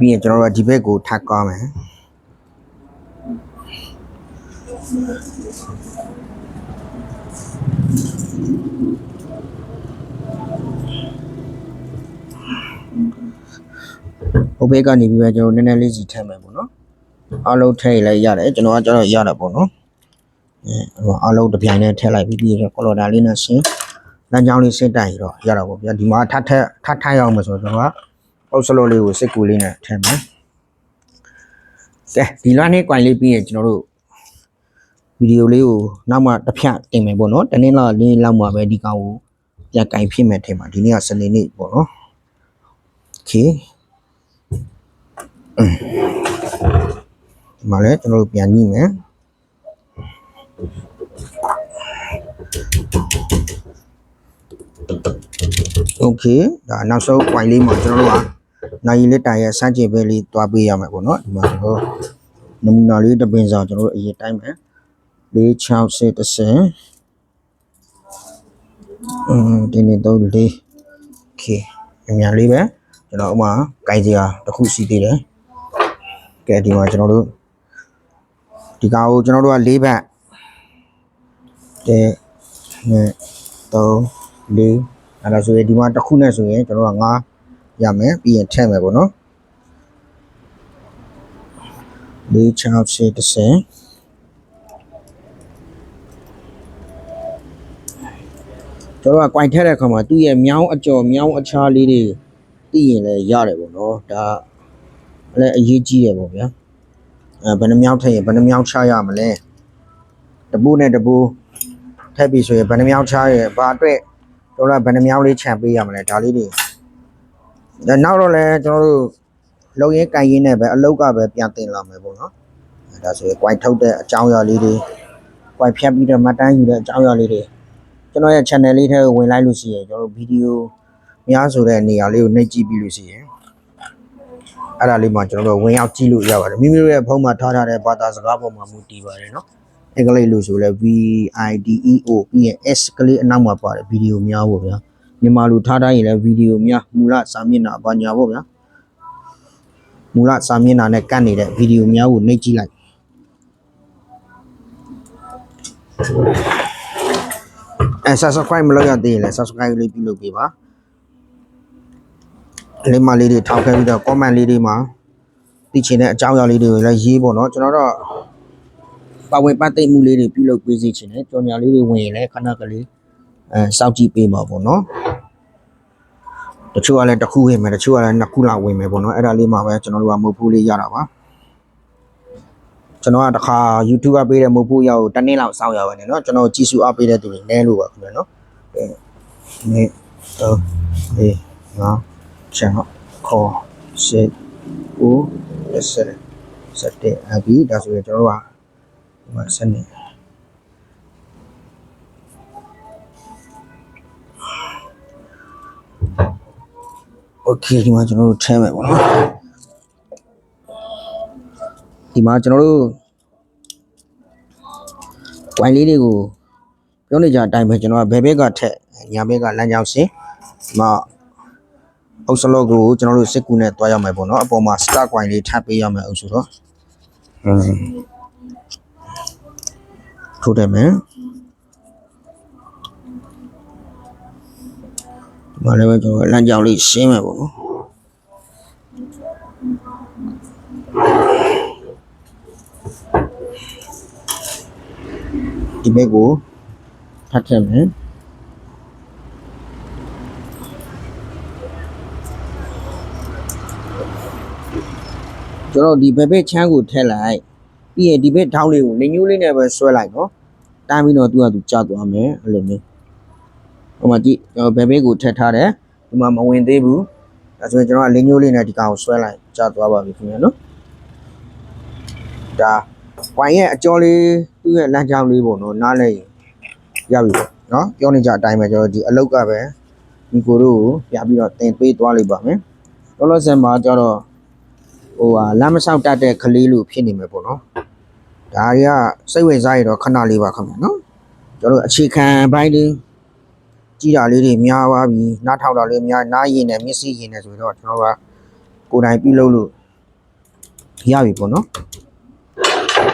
ပြီးရင်ကျွန်တော်တို့ကဒီဘက်ကိုထပ်ကောင်းမယ်ဟိုဘက်ကနေပြီးပဲကျွန်တော်နည်းနည်းလေးစီထည့်မယ်ပေါ့နော်အားလုံးထည့်လိုက်ရတယ်ကျွန်တော်ကကျတော့ရတာပေါ့နော်အဲဟိုအားလုံးတစ်ပြိုင်တည်းထည့်လိုက်ပြီးပြီးတော့ကော်လော်ဒါလေးနဲ့ဆင်းလမ်းကြောင်းလေးစစ်တိုက်ရတော့ရတာပေါ့ဗျာဒီမှာထပ်ထပ်ထပ်ထိုက်အောင်မယ်ဆိုတော့ကျွန်တော်က အောက်စလိုလေးကိုစစ်ကူလေးနဲ့ထည့်မယ်ကဲဒီလွှမ်းနေကွိုင်လေးပြီးရင်ကျွန်တော်တို့ဗီဒီယိုလေးကိုနောက်မှတစ်ဖြတ်တင်မယ်ပေါ့နော်တနေ့လောက်လေးလောက်မှပဲဒီကောင်ကိုပြန်ကင်ဖြစ်မယ်ထင်ပါဒီနေ့ကစနေနေ့ပေါ့နော်โอเค ဒီမှာလည်းကျွန်တော်တို့ပြန်ညှိမယ်โอเคဒါနောက်ဆုံး point လေးမှာကျွန်တော်တို့က နိုင်ရီလေးတိုင်ရဲ့စမ်းကျင်ပဲလေးတွားပေးရမယ်ပေါ့နော်ဒီမှာကျွန်တော်နမူနာလေးတပင်းစာကျွန်တော်အရင်တိုင်းမယ်4 6 10 10အင်းဒီနေ့တော့4 okay အများလေးပဲကျွန်တော်ဥမာကြိုင်စရာတစ်ခုရှိသေးတယ်ကဲဒီမှာကျွန်တော်တို့ဒီကောင်ကိုကျွန်တော်တို့က၄ဘတ်တဲနဲ့3 4အဲ့ဒါဆိုရင်ဒီမှာတစ်ခုနဲ့ဆိုရင်ကျွန်တော်က9 ရမယ်ပြီးရင်ထည့်မယ်ပေါ့နော်၄6 10 10ကျွန်တော်ကကွိုင်ထက်တဲ့အခါမှာသူ့ရဲ့မြောင်းအကျော်မြောင်းအခြားလေးတွေသိရင်လည်းရတယ်ပေါ့နော်ဒါလည်းအရေးကြီးရပေါ့ဗျာအဲဘယ်နှမြောက်ထည့်ရင်ဘယ်နှမြောက်ချရမလဲတပူးနဲ့တပူးထည့်ပြီဆိုရင်ဘယ်နှမြောက်ချရဘာအတွက်တို့လားဘယ်နှမြောက်လေးခြံပေးရမလဲဒါလေးတွေဒါ နောက်တော့လည်းကျွန်တော်တို့လုံရင်းကန်ရင်းနဲ့ပဲအလုတ်ကပဲပြန်တင်လာမယ်ပေါ့နော်အဲဒါဆိုရင် quite ထုတ်တဲ့အကြောင်းအရာလေးတွေ quite ဖြတ်ပြီးတော့မှတ်တမ်းယူတဲ့အကြောင်းအရာလေးတွေကျွန်တော်ရဲ့ channel လေးထဲကိုဝင်လိုက်လို့ရှိရင်ကျွန်တော်တို့ဗီဒီယိုများဆိုတဲ့နေရာလေးကိုနှိပ်ကြည့်ပြီးလို့ရှိရင်အဲ့ဒါလေးမှကျွန်တော်တို့ဝင်ရောက်ကြည့်လို့ရပါတယ်မိမိတို့ရဲ့ဖုန်းမှာထားထားတဲ့ဘာသာစကားပေါ်မှာမူတည်ပါတယ်နော်အင်္ဂလိပ်လို့ဆိုလဲ V I D E O ပြီးရင် S ကလေးအနောက်မှာပါတယ်ဗီဒီယိုများပေါ့ဗျာ မြန်မာလိုထားထားရင်လည်းဗီဒီယိုများမူလစာမျက်နှာဘာညာပေါ့ဗျာမူလစာမျက်နှာနဲ့ကတ်နေတဲ့ဗီဒီယိုများကိုနှိပ်ကြည့်လိုက်အဲ subscribe မလုပ်ရသေးရင်လည်း subscribe လေးပြုလုပ်ပေးပါလေးမလေးတွေထောက်ခဲ့ပြီးတော့ comment လေးတွေမှာသိချင်တဲ့အကြောင်းအရာလေးတွေကိုလည်းရေးပေါ့နော်ကျွန်တော်တော့ပါဝင်ပတ်သိမှုလေးတွေပြုလုပ်ပေးစီချင်တယ်ကြော်ညာလေးတွေဝင်ရင်လည်းခဏကလေး အဲစောင့်ကြည့်ပေးမှာပေါ့နော်တချို့ကလည်းတစ်ခုဝင်မယ်တချို့ကလည်းနှစ်ခုလောက်ဝင်မယ်ပေါ့နော်အဲ့ဒါလေးမှပဲကျွန်တော်တို့ကမုတ်ဖူးလေးရတာပါကျွန်တော်ကတခါ YouTube ကပေးတဲ့မုတ်ဖူးရောက်တနည်းလောက်စောင့်ရပါတယ်နော်ကျွန်တော်ကြည့်စုအားပေးတဲ့သူတွေနဲလို့ပါခင်ဗျာနော်အဲနေတော့အေးနော်ချန်ခေါ်ရှစ်ကိုဆက်ဆက်တက်အပြီးဒါဆိုရင်ကျွန်တော်တို့ကဟိုဆက်နေ Okay ဒီမှာကျွန်တော်တို့ထဲမယ်ပေါ့နော်ဒီမှာကျွန်တော်တို့ဝိုင်လေးတွေကိုပြောနေကြအတိုင်းပဲကျွန်တော်ကဘယ်ဘက်ကထက်ညာဘက်ကလမ်းကြောင်းရှင်ဒီမှာအုပ်စလော့ကိုကျွန်တော်တို့စစ်ကူနဲ့တွားရမယ်ပေါ့နော်အပေါ်မှာ start coin လေးထပ်ပေးရမယ်အုပ်စုတော့ထုတ်တယ်မယ် ဒီမှာလည်းပဲကျွန်တော်လမ်းကြောင်းလေးရှင်းမယ်ပေါ့နော်ဒီဘက်ကိုထပ်ထည့်မယ်ကျွန်တော်ဒီဘက်ဘက်ချမ်းကိုထည့်လိုက်ပြီးရင်ဒီဘက်ထောင်းလေးကိုလင်ညိုးလေးနဲ့ပဲဆွဲလိုက်နော်တိုင်းပြီးတော့သူကသူကျသွားမယ်အဲ့လိုမျိုး ဟိုမှာကြည့်ကျွန်တော်ဘက်ဘက်ကိုထည့်ထားတယ်ဒီမှာမဝင်သေးဘူးဒါဆိုရင်ကျွန်တော်ကလင်ညိုးလေးနဲ့ဒီကောင်ကိုဆွဲလိုက်ကျသွားပါပြီခင်ဗျာနော်ဒါဝိုင်ရဲ့အကျော်လေးသူ့ရဲ့လမ်းကြောင်းလေးပေါ့နော်နားလဲရပြီပေါ့နော်ပြောနေကြအတိုင်းပဲကျွန်တော်ဒီအလုတ်ကပဲဒီကိုတို့ကိုပြပြီးတော့တင်ပေးသွားလိုက်ပါမယ်လောလောဆယ်မှာကျတော့ဟိုဟာလမ်းမဆောက်တတ်တဲ့ကလေးလို့ဖြစ်နေမယ်ပေါ့နော်ဒါတွေကစိတ်ဝင်စားရတော့ခဏလေးပါခင်ဗျာနော်ကျွန်တော်တို့အခြေခံဘိုင်းလေး ကြီးတာလေးတွေများသွားပြီနားထောင်တာလေးများနားရင်နဲ့မျက်စိရင်နဲ့ဆိုတော့ကျွန်တော်ကကိုယ်တိုင်ပြုလုပ်လို့ ရပြီပေါ့နော်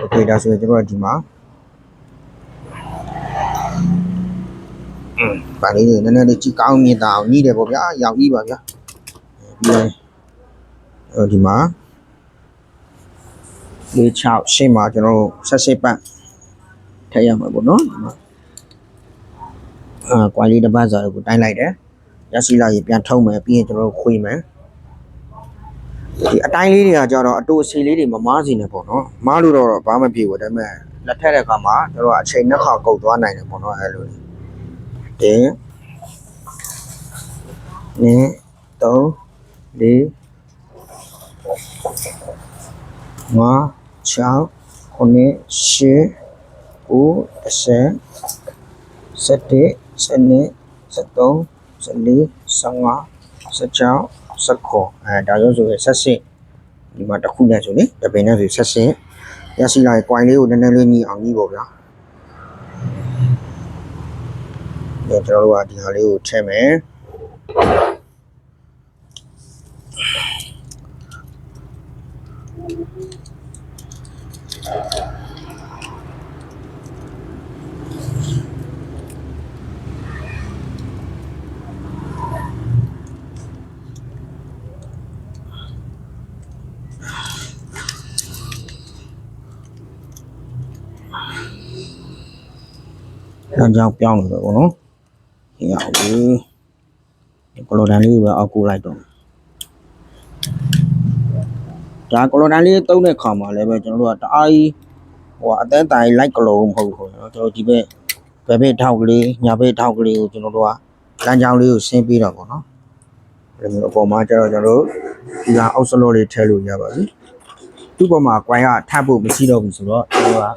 โอเคဒါဆိုရင်ကျွန်တော်တို့ဒီမှာဗာလေးတွေနည်းနည်းလေးကြည့်ကောင်းမြင်တာအောင်ညှိတယ်ပေါ့ဗျာရောင်ကြီးပါဗျာပြီးရင်အဲဒီမှာလေး6ရှင်းမှာကျွန်တော်တို့ဆက်စစ်ပတ်ထည့်ရမှာပေါ့နော်ဒီမှာအာ ကွာလေးတစ်ပတ်စာကိုတိုင်းလိုက်တယ်ရရှိလာရင်ပြန်ထုံးမယ်ပြီးရင်ကျွန်တော်တို့ခွေမယ်ဒီအတိုင်းလေးတွေကကြတော့အတူအစီလေးတွေမမားစီနေပေါ့နော်မားလို့တော့ဘာမှမဖြစ်ဘူးဒါပေမဲ့လက်ထက်တဲ့အခါမှာကျွန်တော်ကအချိန်နှစ်ခါကုတ်သွားနိုင်တယ်ပေါ့နော်အဲလိုတင်းနေ3 4 5 6 9 10 9 10 11 12 13 14 15 16 19အဲဒါရောဆိုရဆက်စစ်ဒီမှာတစ်ခုနဲ့ဆိုလေတပင်နဲ့ဆိုဆက်စစ်ရရှိလာရင် coin လေးကိုနည်းနည်းလေးညီအောင်ညီပေါ့ဗျာဒါကျွန်တော်တို့ကဒီဟာလေးကိုထည့်မယ် လမ်းကြောင်းပြောင်းနေတယ်ပေါ့နော်။ဟင်းအောင်လေဒီကလော်ဒန်လေးကိုပဲအောက်ကူလိုက်တော့မယ်ဒါကလော်ဒန်လေးတုံးတဲ့ခါမှာလည်းပဲကျွန်တော်တို့ကတအားကြီးဟိုအသက်တိုင်လိုက်ကလောမဟုတ်ဘူးနော်ကျွန်တော်ဒီဘက်ဘယ်ဘက်ထောက်ကလေးညာဘက်ထောက်ကလေးကိုကျွန်တော်တို့ကလမ်းကြောင်းလေးကိုဆင်းပြီးတော့ပေါ့နော်။ဒါမျိုးအပေါ်မှာကျတော့ကျွန်တော်တို့ဒီကအောက်စလောလေးထည့်လို့ရပါပြီ။သူ့ပေါ်မှာ coin ကထပ်ဖို့မရှိတော့ဘူးဆိုတော့ကျွန်တော်က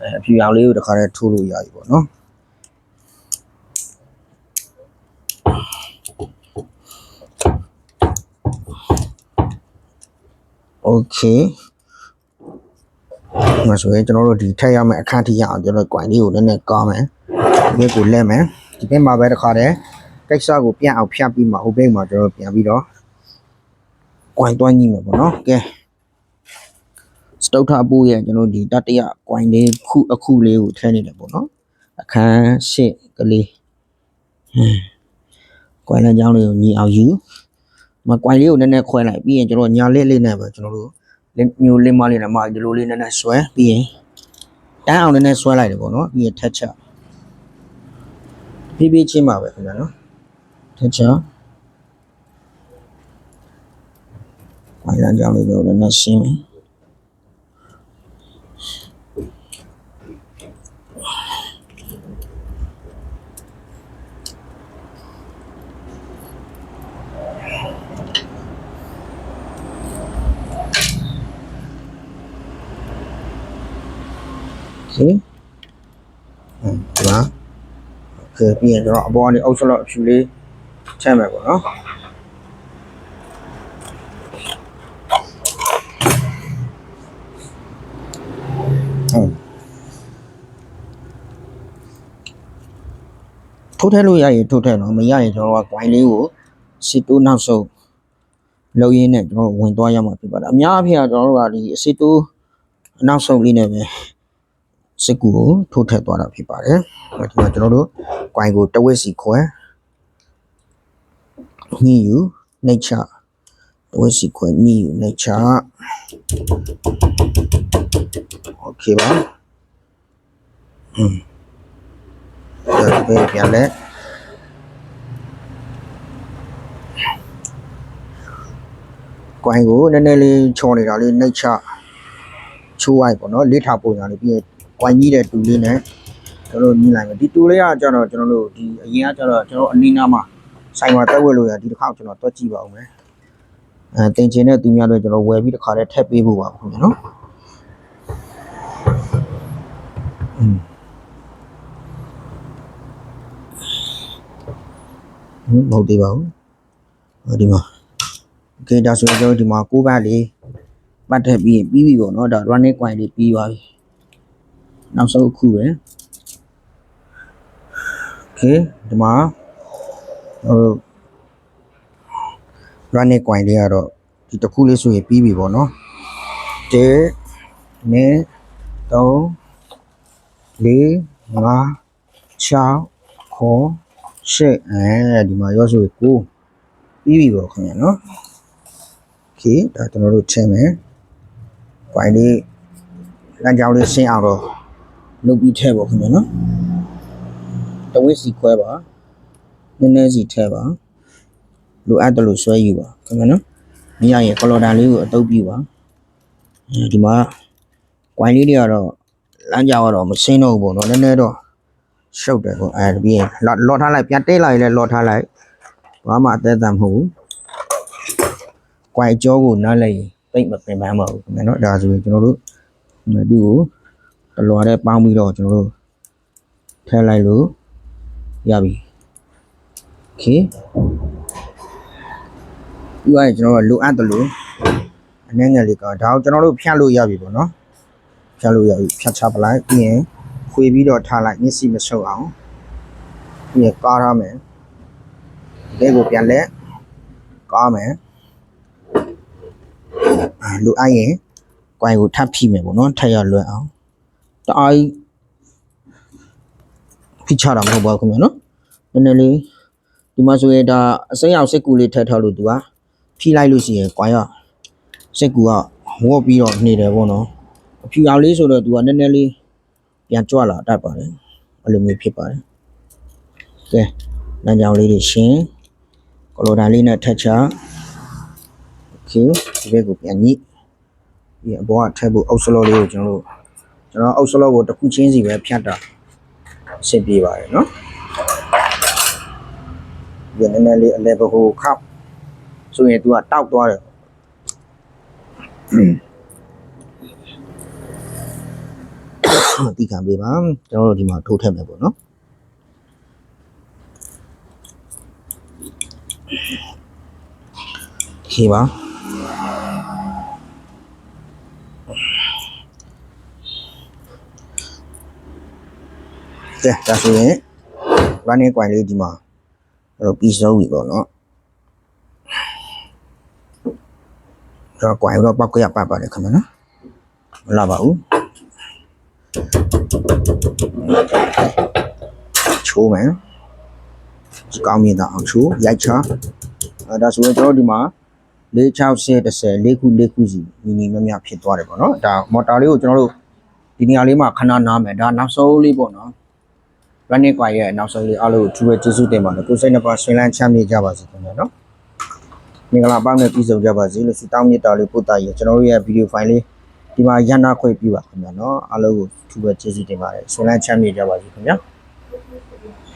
အဲအဖြူရောင်လေးကိုတစ်ခါတည်းထိုးလို့ရပြီပေါ့နော်โอเคမဆိုရင်ကျွန်တော်တို့ဒီထည့်ရမယ့်အခန်းထိရအောင်ကျွန်တော် coin လေးကိုနည်းနည်းကောင်းမယ်ဒီဘက်ကိုလက်မယ်ဒီဘက်မှာပဲတစ်ခါတည်းကိစ္စကိုပြန်အောင်ဖြတ်ပြီးမှဟိုဘက်မှာကျွန်တော်ပြန်ပြီးတော့ coin တွန်းညှိမယ်ပေါ့နော်ကဲ စတုထအပူရဲ့ကျွန်တော်ဒီတတရ coin လေးခုအခုလေးကိုထည့်နေတယ်ပေါ့နော်အခန်းရှစ်ကလေးဟမ် coin လမ်းကြောင်းလေးကိုညီအောင်ယူမ coin လေးကိုနည်းနည်းခွဲလိုက်ပြီးရင်ကျွန်တော်ညာလက်လေးနဲ့ပဲကျွန်တော်တို့လက်မျိုးလေးမလေးနဲ့မှဒီလိုလေးနည်းနည်းဆွဲပြီးရင်တန်းအောင်နည်းနည်းဆွဲလိုက်တယ်ပေါ့နော်ပြီးရင်ထက်ချဖြည်းဖြည်းချင်းပါပဲခင်ဗျာနော်ထက်ချ coin လမ်းကြောင်းလေးကိုနည်းနည်းရှင်းမယ် စီဟုတ်ပါကဲပြီးရင်ကျွန်တော်အပေါ်ကနေအောက်ဆလော့အဖြူလေးချက်မယ်ပေါ့နော်ဟုတ်ထုတ်ထည့်လို့ရရင်ထုတ်ထည့်တော့မရရင်ကျွန်တော်က gain လေးကိုစီတိုးနောက်ဆုံးလုံရင်းနဲ့ကျွန်တော်ဝင်သွားရမှာဖြစ်ပါတယ်အများအပြားကျွန်တော်တို့ကဒီအစီတိုးနောက်ဆုံးလေးနဲ့ပဲ စိတ်ကူကိုထိုးထည့်သွားတာဖြစ်ပါတယ်ဒီမှာကျွန်တော်တို့ coin ကိုတဝက်စီခွဲညယူ nature တဝက်စီခွဲညယူ nature okay ပါอืมဒါပဲပြန်လဲကွိုင်းကိုနည်းနည်းလေးချော်နေတာလေးနှိပ်ချချိုးလိုက်ပေါ့နော်လေးထားပုံစံလေးပြီးရင် ကွိုင်းကြီးတဲ့တူလေးနဲ့ကျွန်တော်တို့ညှိလိုက်မယ်ဒီတူလေးကကျတော့ကျွန်တော်တို့ဒီအရင်ကကျတော့ကျွန်တော်အနီးနားမှာဆိုင်မှာတက်ဝက်လို့ရဒီတစ်ခါကျွန်တော်တွက်ကြည့်ပါဦးမယ်အဲတင်ချင်တဲ့သူများတွေကျွန်တော်ဝယ်ပြီးတစ်ခါတည်းထည့်ပေးဖို့ပါခင်ဗျာနော်อืมဟင်းမဟုတ်သေးပါဘူးဟောဒီမှာโอเคဒါဆိုရင်ကျွန်တော်ဒီမှာကိုးပတ်လေးပတ်ထည့်ပြီးရင်ပြီးပြီပေါ့နော်ဒါ running coin လေးပြီးသွားပြီ နောက်ဆုံးအခုပဲโอเคဒီမှာဟို running coin လေးကတော့ဒီတစ်ခုလေးဆိုရင်ပြီးပြီပေါ့နော် 1 2 3 4 5 6 9 10အဲဒီမှာရောဆိုကိုပြီးပြီပေါ့ခင်ဗျာနော်โอเคဒါကျွန်တော်တို့ချက်မယ် point လေးလမ်းကြောင်းလေးရှင်းအောင်တော့ လုပ်ပြီးထည့်ပေါ့ခင်ဗျာနော်တဝစ်စီခွဲပါနည်းနည်းစီထည့်ပါလိုအပ်တယ်လို့ဆွဲယူပါခင်ဗျာနော်မရရင်ကလော်ဒါလေးကိုအတုပ်ပြပါအဲဒီမှာ point လေးတွေကတော့လမ်းကြောင်းကတော့မရှင်းတော့ဘူးပေါ့နော်နည်းနည်းတော့ရှုပ်တယ်ပေါ့အဲဒီပြီးရင်လော်လော်ထားလိုက်ပြန်တဲလိုက်လဲလော်ထားလိုက်ဘာမှအသက်အသံမဟုတ်ဘူးကွိုင်ကြောကိုနားလိုက်ရင်တိတ်မပင်ပန်းပါဘူးခင်ဗျာနော်ဒါဆိုရင်ကျွန်တော်တို့ဒီသူ့ကို တလွာတဲ့ပေါင်းပြီးတော့ကျွန်တော်တို့ထည့်လိုက်လို့ရပြီโอเคဒီကရင်ကျွန်တော်တို့လိုအပ်တယ်လို့အနည်းငယ်လေးကဒါကိုကျွန်တော်တို့ဖြတ်လို့ရပြီပေါ့နော်ဖြတ်လို့ရပြီဖြတ်ချပလိုက်ပြီးရင်ခွေပြီးတော့ထားလိုက်မျက်စိမဆုပ်အောင်ပြီးရင်ကားရမယ်ဒီကိုပြန်လဲကားမယ် အာလိုအပ်ရင်ကွိုင်ကိုထပ်ဖိမယ်ပေါ့နော်ထပ်ရလွယ်အောင် တအားကြီးဖိချတာမဟုတ်ပါဘူးခင်ဗျာနော်နည်းနည်းလေးဒီမှာဆိုရင်ဒါအစိမ်းအောင်စိတ်ကူလေးထပ်ထားလို့သူကဖိလိုက်လို့ရှိရင်ကွိုင်ကစိတ်ကူကဝေါ့ပြီးတော့နေတယ်ပေါ့နော်အဖြူအောင်လေးဆိုတော့သူကနည်းနည်းလေးပြန်ကြွလာတတ်ပါတယ်အဲ့လိုမျိုးဖြစ်ပါတယ်ကဲလမ်းကြောင်းလေးတွေရှင်းကလော်ဒါလေးနဲ့ထပ်ချโอเคဒီဘက်ကိုပြန်ညှိ ဒီအပေါ်ကထည့်ဖို့အုပ်စလောလေးကိုကျွန်တော်တို့ ကျွန်တော်အုပ်စလောကိုတစ်ခုချင်းစီပဲဖြတ်တာအဆင်ပြေပါတယ်နော်ဒီနည်းနည်းလေးအလဲဘဟိုခောက်ဆိုရင် तू ကတောက်သွားတယ်ဒီကံပေးပါကျွန်တော်တို့ဒီမှာထိုးထည့်မယ်ပေါ့နော်ခေပါ ကဲဒါဆိုရင် running coin လေးဒီမှာအဲ့တော့ပြီးဆုံးပြီပေါ့နော်တော့ coin တော့ပောက်ကရပတ်ပါတယ်ခင်ဗျာနော်မလာပါဘူးချိုးမယ်ဒီကောင်းမြင်တာအောင်ချိုးရိုက်ချအဲ့ဒါဆိုရင်ကျွန်တော်ဒီမှာ၄60 30လေးခုလေးခုစီညီညီမမျှဖြစ်သွားတယ်ပေါ့နော်ဒါမော်တာလေးကိုကျွန်တော်တို့ဒီနေရာလေးမှာခဏနားမယ်ဒါနောက်ဆုံးလေးပေါ့နော် running ကွာရဲ့နောက်ဆုံးလေးအားလုံးကိုသူပဲကျေးဇူးတင်ပါတယ်ကိုယ်စိတ်နှစ်ပါးဆွေးလန်းချမ်းမြေ့ကြပါစေခင်ဗျာနော်မင်္ဂလာပေါင်းနဲ့ပြည့်စုံကြပါစေလို့ဆုတောင်းမြတ်တာလေးပို့တာရကျွန်တော်တို့ရဲ့ဗီဒီယိုဖိုင်လေးဒီမှာရန်နာခွင့်ပြုပါခင်ဗျာနော်အားလုံးကိုသူပဲကျေးဇူးတင်ပါတယ်ဆွေးလန်းချမ်းမြေ့ကြပါစေခင်ဗျာ